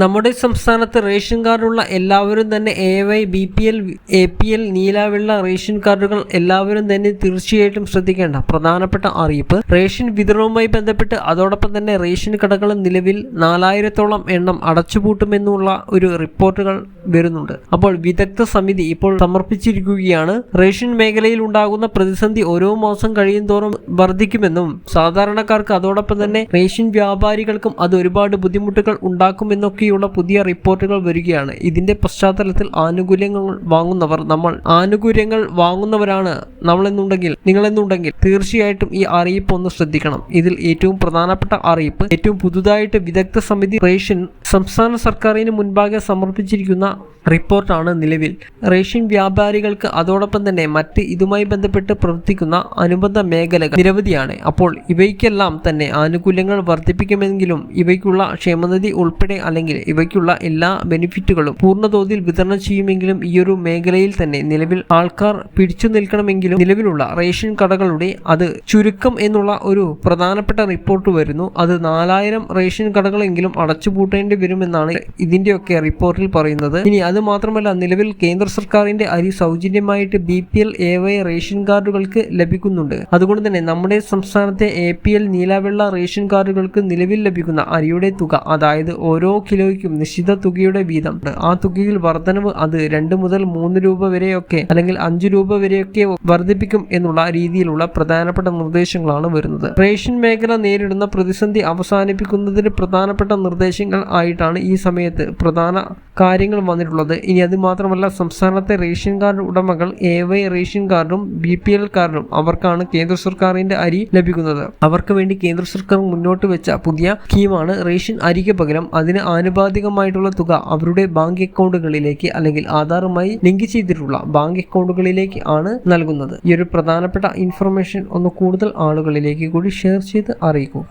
നമ്മുടെ സംസ്ഥാനത്ത് റേഷൻ കാർഡുള്ള എല്ലാവരും തന്നെ A Y B P L A P L നീലാവെള്ള ration കാർഡുകൾ എല്ലാവരും തന്നെ തീർച്ചയായിട്ടും ശ്രദ്ധിക്കേണ്ട പ്രധാനപ്പെട്ട അറിയിപ്പ്. റേഷൻ വിതരണവുമായി ബന്ധപ്പെട്ട് അതോടൊപ്പം തന്നെ റേഷൻ കടകൾ നിലവിൽ നാലായിരത്തോളം എണ്ണം അടച്ചുപൂട്ടുമെന്നുള്ള ഒരു റിപ്പോർട്ടുകൾ വരുന്നുണ്ട്. അപ്പോൾ വിദഗ്ധ സമിതി ഇപ്പോൾ സമർപ്പിച്ചിരിക്കുകയാണ്. റേഷൻ മേഖലയിൽ ഉണ്ടാകുന്ന പ്രതിസന്ധി ഓരോ മാസം കഴിയും തോറും വർദ്ധിക്കുമെന്നും സാധാരണക്കാർക്ക് അതോടൊപ്പം തന്നെ റേഷൻ വ്യാപാരികൾക്കും അത് ഒരുപാട് ബുദ്ധിമുട്ടുകൾ ഉണ്ടാക്കുമെന്നൊക്കെയുള്ള പുതിയ റിപ്പോർട്ടുകൾ വരികയാണ്. ഇതിന്റെ പശ്ചാത്തലത്തിൽ ആനുകൂല്യങ്ങൾ വാങ്ങുന്നവർ നമ്മൾ ആനുകൂല്യങ്ങൾ വാങ്ങുന്നവരാണ് നമ്മളെന്നുണ്ടെങ്കിൽ നിങ്ങളെന്നുണ്ടെങ്കിൽ തീർച്ചയായിട്ടും ഈ അറിയിപ്പ് ഒന്ന് ശ്രദ്ധിക്കണം. ഇതിൽ ഏറ്റവും പ്രധാനപ്പെട്ട അറിയിപ്പ് ഏറ്റവും പുതുതായിട്ട് വിദഗ്ധ സമിതി റേഷൻ സംസ്ഥാന സർക്കാരിന് മുൻപാകെ സമർപ്പിച്ചിരിക്കുന്ന റിപ്പോർട്ടാണ് നിലവിൽ. റേഷൻ വ്യാപാരികൾക്ക് അതോടൊപ്പം തന്നെ മറ്റ് ഇതുമായി ബന്ധപ്പെട്ട് പ്രവർത്തിക്കുന്ന അനുബന്ധ മേഖലകൾ നിരവധിയാണ്. അപ്പോൾ ഇവയ്ക്കെല്ലാം തന്നെ ആനുകൂല്യങ്ങൾ വർദ്ധിപ്പിക്കുമെങ്കിലും ഇവയ്ക്കുള്ള ക്ഷേമനിധി ഉൾപ്പെടെ അല്ലെങ്കിൽ ഇവയ്ക്കുള്ള എല്ലാ ബെനിഫിറ്റുകളും പൂർണതോതിൽ വിതരണം ചെയ്യുമെങ്കിലും ഈയൊരു മേഖലയിൽ തന്നെ നിലവിൽ ആൾക്കാർ പിടിച്ചു നിൽക്കണമെങ്കിലും നിലവിലുള്ള റേഷൻ കടകളുടെ അത് ചുരുക്കം എന്നുള്ള ഒരു പ്രധാനപ്പെട്ട റിപ്പോർട്ട് വരുന്നു. അത് നാലായിരം റേഷൻ കടകളെങ്കിലും അടച്ചുപൂട്ടേണ്ടി വരുമെന്നാണ് ഇതിന്റെയൊക്കെ റിപ്പോർട്ടിൽ പറയുന്നത്. ഇനി അത് മാത്രമല്ല നിലവിൽ കേന്ദ്ര സർക്കാരിന്റെ അരി സൗജന്യമായിട്ട് B P L A Y ration കാർഡുകൾക്ക് ലഭിക്കുന്നുണ്ട്. അതുകൊണ്ട് തന്നെ നമ്മുടെ സംസ്ഥാനത്തെ എ പി എൽ നീലവെള്ള റേഷൻ കാർഡുകൾക്ക് നിലവിൽ ലഭിക്കുന്ന അരിയുടെ തുക അതായത് ഓരോ കിലോയ്ക്കും നിശ്ചിത തുകയുടെ വീതം. ആ തുകയിൽ വർധനവ് അത് രണ്ട് മുതൽ മൂന്ന് രൂപ വരെയൊക്കെ അല്ലെങ്കിൽ അഞ്ച് രൂപ വരെയൊക്കെ വർദ്ധിപ്പിക്കും എന്നുള്ള രീതിയിലുള്ള പ്രധാനപ്പെട്ട നിർദ്ദേശങ്ങളാണ് വരുന്നത്. റേഷൻ മേഖല നേരിടുന്ന പ്രതിസന്ധി അവസാനിപ്പിക്കുന്നതിന് പ്രധാനപ്പെട്ട നിർദ്ദേശങ്ങൾ ആയിട്ടാണ് ഈ സമയത്ത് പ്രധാന കാര്യങ്ങൾ വന്നിട്ടുള്ളത്. ഇനി അത് മാത്രമല്ല സംസ്ഥാനത്തെ റേഷൻ കാർഡ് ഉടമകൾ എ വൈ റേഷൻ കാർഡും ബി പി എൽ കാർഡും അവർക്കാണ് കേന്ദ്ര സർക്കാരിന്റെ അരി ലഭിക്കുന്നത്. അവർക്ക് വേണ്ടി കേന്ദ്ര സർക്കാർ മുന്നോട്ട് വെച്ച പുതിയ സ്കീമാണ് റേഷൻ അരിക്ക് പകരം അതിന് ആനുപാതികമായിട്ടുള്ള തുക അവരുടെ ബാങ്ക് അക്കൗണ്ടുകളിലേക്ക് അല്ലെങ്കിൽ ആധാറുമായി ലിങ്ക് ചെയ്തിട്ടുള്ള ബാങ്ക് അക്കൗണ്ടുകളിലേക്ക് ആണ് നൽകുന്നത്. ഈ ഒരു പ്രധാനപ്പെട്ട ഇൻഫർമേഷൻ ഒന്ന് കൂടുതൽ ആളുകളിലേക്ക് കൂടി ഷെയർ ചെയ്ത് അറിയിക്കൂ